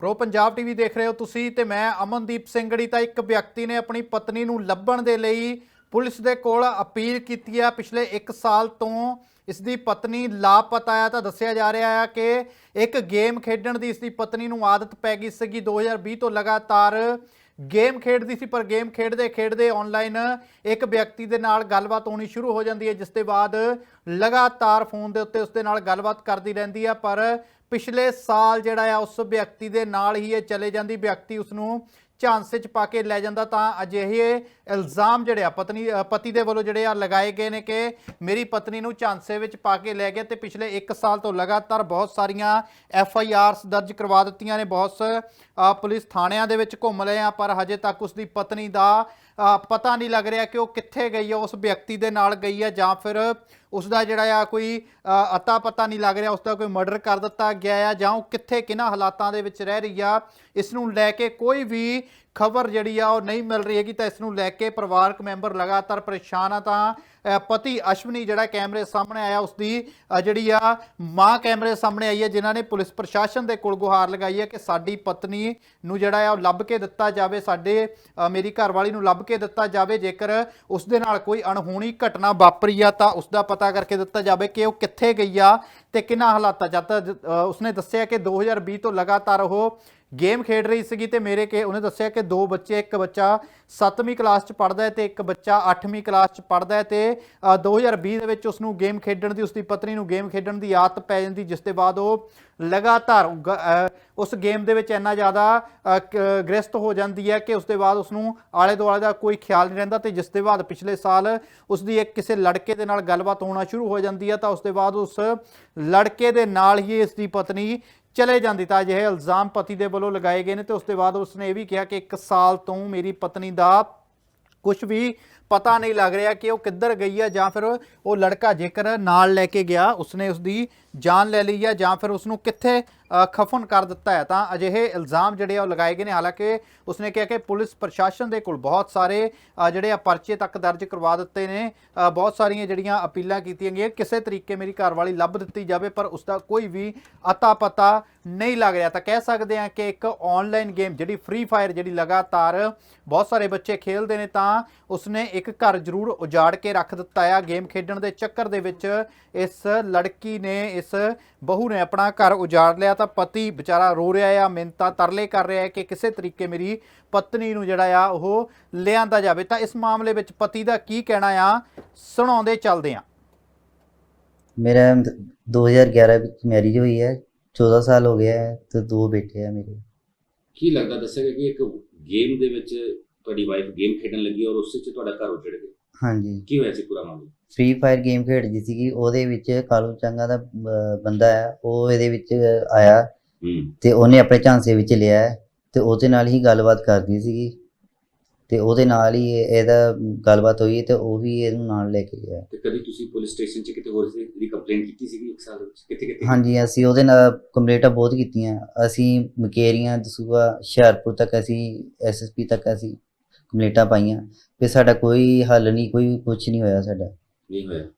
Pro Punjab TV ਦੇਖ ਰਹੇ ਹੋ ਤੁਸੀਂ ਤੇ ਮੈਂ ਅਮਨਦੀਪ ਸਿੰਘੜੀ ਤਾਂ ਇੱਕ ਵਿਅਕਤੀ ਨੇ ਆਪਣੀ ਪਤਨੀ ਨੂੰ ਲੱਭਣ ਦੇ ਲਈ ਪੁਲਿਸ ਦੇ ਕੋਲ ਅਪੀਲ ਕੀਤੀ ਹੈ ਪਿਛਲੇ 1 ਸਾਲ ਤੋਂ ਇਸ ਦੀ ਪਤਨੀ ਲਾਪਤਾ ਆ ਤਾਂ ਦੱਸਿਆ ਜਾ ਰਿਹਾ ਹੈ ਕਿ ਇੱਕ ਗੇਮ ਖੇਡਣ ਦੀ ਇਸ ਦੀ ਪਤਨੀ ਨੂੰ ਆਦਤ ਪੈ ਗਈ ਸੀਗੀ। 2020 ਤੋਂ ਲਗਾਤਾਰ ਗੇਮ ਖੇਡਦੀ ਸੀ, ਪਰ ਗੇਮ ਖੇਡਦੇ ਖੇਡਦੇ ਆਨਲਾਈਨ ਇੱਕ ਵਿਅਕਤੀ ਦੇ ਨਾਲ ਗੱਲਬਾਤ ਹੋਣੀ ਸ਼ੁਰੂ ਹੋ ਜਾਂਦੀ ਹੈ, ਜਿਸ ਦੇ ਬਾਅਦ ਲਗਾਤਾਰ ਫੋਨ ਦੇ ਉੱਤੇ ਉਸ ਦੇ ਨਾਲ ਗੱਲਬਾਤ ਕਰਦੀ ਰਹਿੰਦੀ ਆ। ਪਰ ਪਿਛਲੇ ਸਾਲ ਜਿਹੜਾ ਆ ਉਸ ਵਿਅਕਤੀ ਦੇ ਨਾਲ ਹੀ ਇਹ ਚਲੇ ਜਾਂਦੀ। ਵਿਅਕਤੀ ਉਸ ਨੂੰ ਝਾਂਸੇ 'ਚ ਪਾ ਕੇ ਲੈ ਜਾਂਦਾ ਤਾਂ ਅਜਿਹੇ ਇਲਜ਼ਾਮ ਜਿਹੜੇ ਆ ਪਤਨੀ ਪਤੀ ਦੇ ਵੱਲੋਂ ਜਿਹੜੇ ਆ ਲਗਾਏ ਗਏ ਨੇ ਕਿ ਮੇਰੀ ਪਤਨੀ ਨੂੰ ਝਾਂਸੇ ਵਿੱਚ ਪਾ ਕੇ ਲੈ ਗਿਆ ਤੇ ਪਿਛਲੇ 1 ਸਾਲ ਤੋਂ ਲਗਾਤਾਰ ਬਹੁਤ ਸਾਰੀਆਂ ਐਫ ਆਈ ਆਰਸ ਦਰਜ ਕਰਵਾ ਦਿੱਤੀਆਂ ਨੇ। ਬਹੁਤ ਅ, ਪੁਲਿਸ ਥਾਣਿਆਂ ਦੇ ਵਿੱਚ ਘੁੰਮ ਲਏ ਆ ਪਰ ਹਜੇ ਤੱਕ ਉਸ ਦੀ ਪਤਨੀ ਦਾ ਪਤਾ ਨਹੀਂ ਲੱਗ ਰਿਹਾ ਕਿ ਉਹ ਕਿੱਥੇ ਗਈ ਹੈ ਉਸ ਵਿਅਕਤੀ ਦੇ ਨਾਲ ਗਈ ਹੈ ਜਾਂ ਫਿਰ ਉਸ ਦਾ ਜਿਹੜਾ ਆ ਕੋਈ ਅਤਾ ਪਤਾ ਨਹੀਂ ਲੱਗ ਰਿਹਾ ਉਸ ਦਾ ਕੋਈ ਮਰਡਰ ਕਰ ਦਿੱਤਾ ਗਿਆ ਆ ਜਾਂ ਉਹ ਕਿੱਥੇ ਕਿਹਨਾਂ ਹਾਲਾਤਾਂ ਦੇ ਵਿੱਚ ਰਹਿ ਰਹੀ ਆ, ਇਸ ਨੂੰ ਲੈ ਕੇ ਕੋਈ ਵੀ ਖਬਰ ਜਿਹੜੀ ਆ ਉਹ ਨਹੀਂ ਮਿਲ ਰਹੀ ਹੈਗੀ, ਤਾਂ ਇਸ ਨੂੰ ਲੈ ਕੇ ਪਰਿਵਾਰਕ ਮੈਂਬਰ ਲਗਾਤਾਰ ਪਰੇਸ਼ਾਨ ਆ ਤਾਂ ਪਤੀ ਅਸ਼ਵਨੀ ਜਿਹੜਾ ਕੈਮਰੇ ਸਾਹਮਣੇ ਆਇਆ ਉਸ ਦੀ ਜਿਹੜੀ ਆ ਮਾਂ ਕੈਮਰੇ ਸਾਹਮਣੇ ਆਈ ਹੈ, ਜਿਨ੍ਹਾਂ ਨੇ ਪੁਲਿਸ ਪ੍ਰਸ਼ਾਸਨ ਦੇ ਕੋਲ ਗੁਹਾਰ ਲਗਾਈ ਹੈ ਕਿ ਸਾਡੀ ਪਤਨੀ ਨੂੰ ਜਿਹੜਾ ਆ ਉਹ ਲੱਭ ਕੇ ਦਿੱਤਾ ਜਾਵੇ, ਸਾਡੇ ਮੇਰੀ ਘਰਵਾਲੀ ਨੂੰ ਲੱਭ ਕੇ ਦਿੱਤਾ ਜਾਵੇ, ਜੇਕਰ ਉਸ ਦੇ ਨਾਲ ਕੋਈ ਅਣਹੋਣੀ ਘਟਨਾ ਵਾਪਰੀ ਆ, ਤਾਂ ਉਸ ਦਾ ਪਤਾ ਕਰਕੇ ਦਿੱਤਾ ਜਾਵੇ ਕਿ ਉਹ ਕਿੱਥੇ ਗਈ ਆ ਤੇ ਕਿੰਨਾ ਹਾਲਾਤਾਂ ਜਦ ਤੱਕ ਉਸਨੇ ਦੱਸਿਆ ਕਿ 2020 ਤੋਂ ਲਗਾਤਾਰ ਉਹ ਗੇਮ ਖੇਡ ਰਹੀ ਸੀਗੀ ਤੇ ਮੇਰੇ ਕੇ ਉਹਨੇ ਦੱਸਿਆ ਕਿ ਦੋ ਬੱਚੇ ਇੱਕ ਬੱਚਾ 7ਵੀਂ ਕਲਾਸ ਚ ਪੜਦਾ ਹੈ ਤੇ ਇੱਕ ਬੱਚਾ 8ਵੀਂ ਕਲਾਸ ਚ ਪੜਦਾ ਹੈ ਤੇ ਅ, 2020 ਦੇ ਵਿੱਚ ਉਸ ਨੂੰ ਗੇਮ ਖੇਡਣ ਦੀ ਉਸ ਦੀ ਪਤਨੀ ਨੂੰ ਗੇਮ ਖੇਡਣ ਦੀ ਆਦਤ ਪੈ ਜਾਂਦੀ ਜਿਸ ਦੇ ਬਾਅਦ ਉਹ ਲਗਾਤਾਰ ਗ- ਉਸ ਗੇਮ ਦੇ ਵਿੱਚ ਇੰਨਾ ਜ਼ਿਆਦਾ ਗ੍ਰਸਤ ਹੋ ਜਾਂਦੀ ਹੈ ਕਿ ਉਸ ਦੇ ਬਾਅਦ ਉਸ ਨੂੰ ਆਲੇ ਦੁਆਲੇ ਦਾ ਕੋਈ ਖਿਆਲ ਨਹੀਂ ਰਹਿੰਦਾ ਤੇ ਜਿਸ ਦੇ ਬਾਅਦ ਪਿਛਲੇ ਸਾਲ ਉਸ ਦੀ ਇੱਕ ਕਿਸੇ ਲੜਕੇ ਦੇ ਨਾਲ ਗੱਲਬਾਤ ਹੋਣਾ ਸ਼ੁਰੂ ਹੋ ਜਾਂਦੀ ਹੈ ਤਾਂ ਉਸ ਦੇ ਬਾਅਦ ਉਸ ਲੜਕੇ ਦੇ ਨਾਲ ਹੀ ਇਸ ਦੀ ਪਤਨੀ ਚਲੇ ਜਾਂਦੀ ਤਾਂ ਅਜਿਹੇ ਇਲਜ਼ਾਮ ਪਤੀ ਦੇ ਵੱਲੋਂ ਲਗਾਏ ਗਏ ਨੇ ਤੇ ਉਸ ਤੋਂ ਬਾਅਦ ਉਸਨੇ ਇਹ ਵੀ ਕਿਹਾ ਕਿ 1 ਸਾਲ ਤੋਂ ਮੇਰੀ ਪਤਨੀ ਦਾ ਕੁਝ ਵੀ ਪਤਾ ਨਹੀਂ ਲੱਗ ਰਿਹਾ ਕਿ ਉਹ ਕਿੱਧਰ ਗਈ ਹੈ ਜਾਂ ਫਿਰ ਉਹ ਲੜਕਾ ਜੇਕਰ ਨਾਲ ਲੈ ਕੇ ਗਿਆ, ਉਸਨੇ ਉਸਦੀ ਜਾਨ ਲੈ ਲਈ ਹੈ ਜਾਂ ਫਿਰ ਉਸ ਨੂੰ ਕਿੱਥੇ ਖਫਨ ਕਰ ਦਿੱਤਾ ਹੈ। ਤਾਂ ਅਜਿਹੇ ਇਲਜ਼ਾਮ ਜਿਹੜੇ ਆ, ਉਹ ਲਗਾਏ ਗਏ ਨੇ। ਹਾਲਾਂਕਿ ਉਸਨੇ ਕਿਹਾ ਕਿ ਪੁਲਿਸ ਪ੍ਰਸ਼ਾਸਨ ਦੇ ਕੋਲ ਬਹੁਤ ਸਾਰੇ ਜਿਹੜੇ ਆ, ਪਰਚੇ ਤੱਕ ਦਰਜ ਕਰਵਾ ਦਿੱਤੇ ਨੇ। ਬਹੁਤ ਸਾਰੀਆਂ ਜਿਹੜੀਆਂ ਅਪੀਲਾਂ ਕੀਤੀਆਂ ਗਈਆਂ। ਕਿਸੇ ਤਰੀਕੇ ਮੇਰੀ ਘਰਵਾਲੀ ਲੱਭ ਦਿੱਤੀ ਜਾਵੇ, ਪਰ ਉਸ ਦਾ ਕੋਈ ਵੀ ਅਤਾ ਪਤਾ ਨਹੀਂ ਲੱਗ ਰਿਹਾ। ਤਾਂ ਕਹਿ ਸਕਦੇ ਹਾਂ ਕਿ ਇੱਕ ਆਨਲਾਈਨ ਗੇਮ ਜਿਹੜੀ ਫ੍ਰੀ ਫਾਇਰ ਜਿਹੜੀ ਲਗਾਤਾਰ ਬਹੁਤ ਸਾਰੇ ਬੱਚੇ ਖੇਲਦੇ ਨੇ, ਤਾਂ ਉਸਨੇ ਇੱਕ ਘਰ ਜ਼ਰੂਰ ਉਜਾੜ ਕੇ ਰੱਖ ਦਿੱਤਾ ਆ ਗੇਮ ਖੇਡਣ ਦੇ ਚੱਕਰ ਦੇ ਵਿੱਚ ਇਸ ਲੜਕੀ ਨੇ, ਇਸ ਬਹੂ ਨੇ ਆਪਣਾ ਘਰ ਉਜਾੜ ਲਿਆ। ਤਾਂ ਪਤੀ ਵਿਚਾਰਾ ਰੋ ਰਿਹਾ ਆ ਮਿੰਤਾ ਤਰਲੇ ਕਰ ਰਿਹਾ ਹੈ ਕਿ ਕਿਸੇ ਤਰੀਕੇ ਮੇਰੀ ਪਤਨੀ ਨੂੰ ਜਿਹੜਾ ਆ ਉਹ ਲਿਆਂਦਾ ਜਾਵੇ। ਤਾਂ ਇਸ ਮਾਮਲੇ ਵਿੱਚ ਪਤੀ ਦਾ ਕੀ ਕਹਿਣਾ ਆ? ਸੁਣਾਉਂਦੇ ਚੱਲਦੇ ਆ। ਮੇਰਾ 2011 ਵਿੱਚ ਮੈਰਿਜ ਹੋਈ ਹੈ 14 ਸਾਲ ਹੋ ਗਿਆ ਹੈ ਤੇ ਦੋ ਬੇਟੇ ਆ ਮੇਰੇ। ਕੀ ਲੱਗਦਾ ਦੱਸਿਆ ਕਿ ਇੱਕ ਗੇਮ ਦੇ ਵਿੱਚ ਤੁਹਾਡੀ ਵਾਈਫ ਗੇਮ ਖੇਡਣ ਲੱਗੀ ਔਰ ਉਸ ਵਿੱਚ ਤੁਹਾਡਾ ਘਰ ਉਜੜ ਗਿਆ? ਹਾਂਜੀ। ਕੀ ਹੋਇਆ ਸੀ ਪੂਰਾ ਮਾਮਲਾ? ਫ੍ਰੀ ਫਾਇਰ ਗੇਮ ਖੇਡਦੀ ਸੀਗੀ ਉਹਦੇ ਵਿੱਚ ਕਾਲੂ ਚੰਗਾ ਦਾ ਬੰਦਾ ਹੈ ਉਹ ਇਹਦੇ ਵਿੱਚ ਆਇਆ ਤੇ ਉਹਨੇ ਆਪਣੇ ਝਾਂਸੇ ਵਿੱਚ ਲਿਆ ਤੇ ਉਹਦੇ ਨਾਲ ਹੀ ਗੱਲਬਾਤ ਕਰਦੀ ਸੀਗੀ ਤੇ ਉਹਦੇ ਨਾਲ ਹੀ ਇਹ- ਇਹਦਾ ਗੱਲਬਾਤ ਹੋਈ ਤੇ ਉਹ ਵੀ ਇਹਨੂੰ ਨਾਲ ਲੈ ਕੇ ਗਿਆ। ਤੇ ਕਦੀ ਤੁਸੀਂ ਪੁਲਿਸ ਸਟੇਸ਼ਨ 'ਚ ਕਿਤੇ ਹੋਰ ਸੀ ਇਹਦੀ ਕੰਪਲੇਂਟ ਕੀਤੀ ਸੀਗੀ ਇੱਕ ਸਾਲ ਵਿੱਚ? ਕਿੱਥੇ ਕਿੱਥੇ ਹਾਂਜੀ ਅਸੀਂ ਉਹਦੇ ਨਾਲ ਕੰਪਲੇਂਟਾਂ ਬਹੁਤ ਕੀਤੀਆਂ। ਅਸੀਂ ਮਕੇਰੀਆਂ ਦਸੂਆ ਹੁਸ਼ਿਆਰਪੁਰ ਤੱਕ ਅਸੀਂ ਐਸਐਸਪੀ ਤੱਕ ਅਸੀਂ ਕੰਪਲੇਂਟਾਂ ਪਾਈਆਂ। ਤੇ ਸਾਡਾ ਕੋਈ ਹੱਲ ਨਹੀਂ ਕੋਈ ਕੁਝ ਨਹੀਂ ਹੋਇਆ ਸਾਡਾ। ਹੋਇਆ?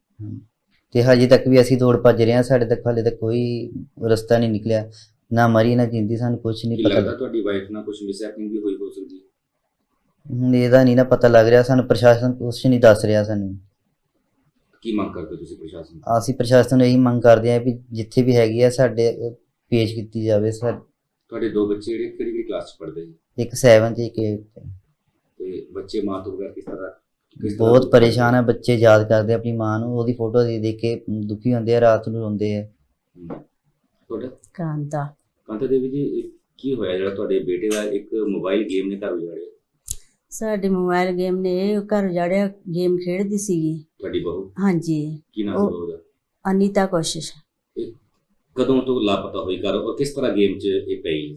ਤੇ ਹਜੇ ਤੱਕ ਵੀ ਅਸੀਂ ਦੌੜ ਭੱਜ ਰਹੇ ਹਾਂ ਸਾਡੇ ਤੱਕ ਹਾਲੇ ਤੱਕ ਕੋਈ ਰਸਤਾ ਨਹੀਂ ਨਿਕਲਿਆ। ਨਾ ਮਰੀ ਨਾ ਜਿੰਦੀ ਸਾਨੂੰ ਕੁਝ ਨਹੀਂ ਪਤਾ ਲੱਗਦਾ ਤੁਹਾਡੀ ਵਾਈਫ ਨਾਲ ਕੁਝ ਮਿਸਹੈਪਨਿੰਗ ਵੀ ਹੋਈ ਹੋ ਸਕਦੀ? ਹੈ ਹੁਣ ਇਹਦਾ ਨਹੀਂ ਨਾ ਪਤਾ ਲੱਗ ਰਿਹਾ ਸਾਨੂੰ ਪ੍ਰਸ਼ਾਸਨ ਕੁਝ ਨਹੀਂ ਦੱਸ ਰਿਹਾ ਸਾਨੂੰ। ਕੀ ਮੰਗ ਕਰਦੇ ਤੁਸੀਂ ਪ੍ਰਸ਼ਾਸਨ ਤੋਂ? ਅਸੀਂ ਪ੍ਰਸ਼ਾਸਨ ਨੂੰ ਇਹੀ ਮੰਗ ਕਰਦੇ ਹਾਂ ਵੀ ਜਿੱਥੇ ਵੀ ਹੈਗੀ ਆ ਸਾਡੇ ਅਹ, ਪੇਸ਼ ਕੀਤੀ ਜਾਵੇ ਸਾ- ਤੁਹਾਡੇ ਦੋ ਬੱਚੇ ਜਿਹੜੇ ਕਿਹੜੀ ਕਿਹੜੀ ਕਲਾਸ 'ਚ ਪੜ੍ਹਦੇ? ਨੇ ਇੱਕ 7 ਤੇ ਇੱਕ 8 ਤੇ ਬੱਚੇ ਮਾਂ ਤੋਂ ਬਗੈਰ ਕਿਸ ਤਰ੍ਹਾਂ ਬਹੁਤ ਪਰੇਸ਼ਾਨ ਹੈ ਬੱਚੇ ਯਾਦ ਕਰਦੇ ਆਪਣੀ ਮਾਂ ਨੂੰ ਉਹਦੀ ਫੋਟੋ ਦੇਖ ਦੇਖ ਕੇ ਦੁਖੀ ਹੁੰਦੇ ਆ ਰਾਤ ਨੂੰ ਰੋਂਦੇ ਆ। ਹੂੰ। ਤੁਹਾਡਾ? ਕਾਂਦਾ ਕਾਂਤਾ ਦੇਵੀ ਜੀ ਇਹ ਕੀ ਹੋਇਆ ਜਿਹੜਾ ਤੁਹਾਡੇ ਬੇਟੇ ਦਾ ਇੱਕ ਮੋਬਾਈਲ ਗੇਮ ਨੇ ਘਰ ਉਜਾੜਿਆ? ਸਾਡੇ ਮੋਬਾਈਲ ਗੇਮ ਨੇ ਇਹ ਘਰ ਉਜਾੜਿਆ ਗੇਮ ਖੇਡਦੀ ਸੀਗੀ। ਤੁਹਾਡੀ ਬਹੂ? ਹਾਂਜੀ। ਕੀ ਨਾਮ ਉਹ- ਸੀ ਬਹੂ ਦਾ? ਅਨੀਤਾ ਕੋਸ਼ਿਸ਼। ਕਦੋਂ ਤੋਂ ਲਾਪਤਾ ਹੋਈ ਘਰ ਔਰ ਕਿਸ ਤਰ੍ਹਾਂ ਗੇਮ 'ਚ ਇਹ ਪਈ?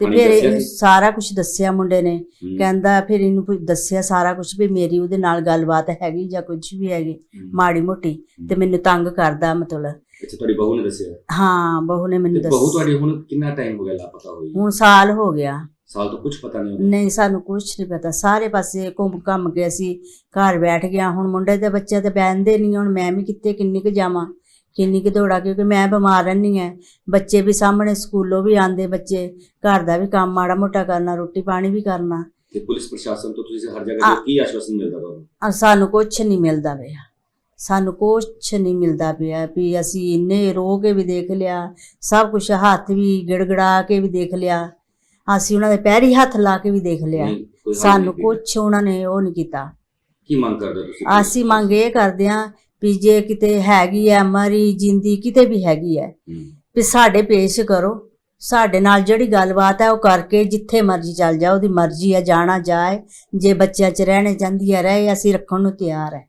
ਤੇ ਫਿਰ ਦੱਸਿਆ ਇਹਨੂੰ? ਸਾਰਾ ਕੁਝ ਦੱਸਿਆ ਮੁੰਡੇ ਨੇ। ਕਹਿੰਦਾ ਫਿਰ ਇਹਨੂੰ ਪੁ- ਦੱਸਿਆ ਸਾਰਾ ਕੁਝ ਵੀ ਮੇਰੀ ਉਹਦੇ ਨਾਲ ਗੱਲਬਾਤ ਹੈਗੀ ਜਾਂ ਕੁਝ ਵੀ ਹੈਗੀ। ਮਾੜੀ ਮੋਟੀ। ਤੇ ਮੈਨੂੰ ਤੰਗ ਕਰਦਾ ਮਤਲਬ। ਅੱਛਾ ਤੁਹਾਡੀ ਬਹੂ ਨੇ ਦੱਸਿਆ? ਹਾਂ ਬਹੂ ਨੇ ਮੈਨੂੰ ਤੇ ਬਹੂ ਦੱਸਿਆ ਤੁਹਾਡੀ ਹੁਣ ਕਿੰਨਾ ਟਾਈਮ ਹੋ ਗਿਆ ਲਾਪਤਾ ਹੋਈ? ਹੁਣ ਸਾਲ ਹੋ ਗਿਆ। ਸਾਲ ਤੋਂ ਕੁਝ ਪਤਾ ਨਹੀਂ ਨਹੀਂ ਸਾਨੂੰ ਕੁਝ ਨਹੀਂ ਪਤਾ। ਸਾਰੇ ਪਾਸੇ ਘੁੰਮ ਘੰਮ ਕੇ ਅਸੀਂ ਘਰ ਬੈਠ ਗਿਆ। ਹੁਣ ਮੁੰਡੇ ਦੇ ਬੱਚੇ ਤੇ ਬੈਠਦੇ ਨਹੀਂ ਹੁਣ ਮੈਂ ਵੀ ਕਿੱਥੇ ਕਿੰਨੀ ਕੁ ਜਾਵਾਂ। ਕਿੰਨੀ ਕੁ ਦੌੜਾ ਕਿਉਂਕਿ ਮੈਂ ਬਿਮਾਰ ਰਹਿੰਦੀ ਹਾਂ। ਬੱਚੇ ਵੀ ਸਾਹਮਣੇ ਸਕੂਲੋਂ ਵੀ ਆਉਂਦੇ ਬੱਚੇ। ਘਰ ਦਾ ਵੀ ਕੰਮ ਮਾੜਾ ਮੋਟਾ ਕਰਨਾ ਰੋਟੀ ਪਾਣੀ ਵੀ ਕਰਨਾ। ਤੇ ਪੁਲਿਸ ਪ੍ਰਸ਼ਾਸਨ ਤੋਂ ਤੁਸੀਂ ਹਰ ਜਗ੍ਹਾ ਤੇ ਕੀ ਆਸ਼ਵਾਸਨ ਮਿਲਦਾ ਤੁਹਾਨੂੰ? ਆ ਸਾਨੂੰ ਕੁਝ ਨਹੀਂ ਮਿਲਦਾ ਪਿਆ। ਸਾਨੂੰ ਕੁਝ ਨਹੀਂ ਮਿਲਦਾ ਪਿਆ ਵੀ ਅਸੀਂ ਇੰਨੇ ਰੋ ਕੇ ਵੀ ਦੇਖ ਲਿਆ। ਸਭ ਕੁਝ ਹੱਥ ਵੀ ਗੜਗੜਾ ਕੇ ਵੀ ਦੇਖ ਲਿਆ। ਅਸੀਂ ਉਹਨਾਂ ਦੇ ਪੈਰੀ ਹੱਥ ਲਾ ਕੇ ਵੀ ਦੇਖ ਲਿਆ। ਸਾਨੂੰ। ਕੁਝ ਉਹਨਾਂ ਨੇ ਉਹ ਨਹੀਂ ਕੀਤਾ। ਕੀ ਮੰਗ ਕਰਦੇ ਤੁਸੀਂ ਅਸੀਂ ਮੰਗ ਇਹ ਕਰਦੇ ਹਾਂ ਵੀ ਜੇ ਕਿਤੇ ਹੈਗੀ ਹੈ ਮਰੀ ਜਿੰਦੀ ਕਿਤੇ ਵੀ ਹੈਗੀ ਹੂੰ। ਵੀ ਸਾਡੇ ਪੇਸ਼ ਕਰੋ ਸਾਡੇ ਨਾਲ ਜਿਹੜੀ ਗੱਲਬਾਤ ਹੈ ਉਹ ਕਰਕੇ ਜਿੱਥੇ ਮਰਜ਼ੀ ਚੱਲ ਜਾ ਉਹਦੀ ਮਰਜ਼ੀ ਹੈ ਜਾਣਾ ਜਾਏ ਜੇ ਬੱਚਿਆਂ 'ਚ ਰਹਿਣੇ ਚਾਹੁੰਦੀ ਹੈ ਰਹੇ ਅਸੀਂ ਰੱਖਣ ਨੂੰ ਤਿਆਰ ਹੈ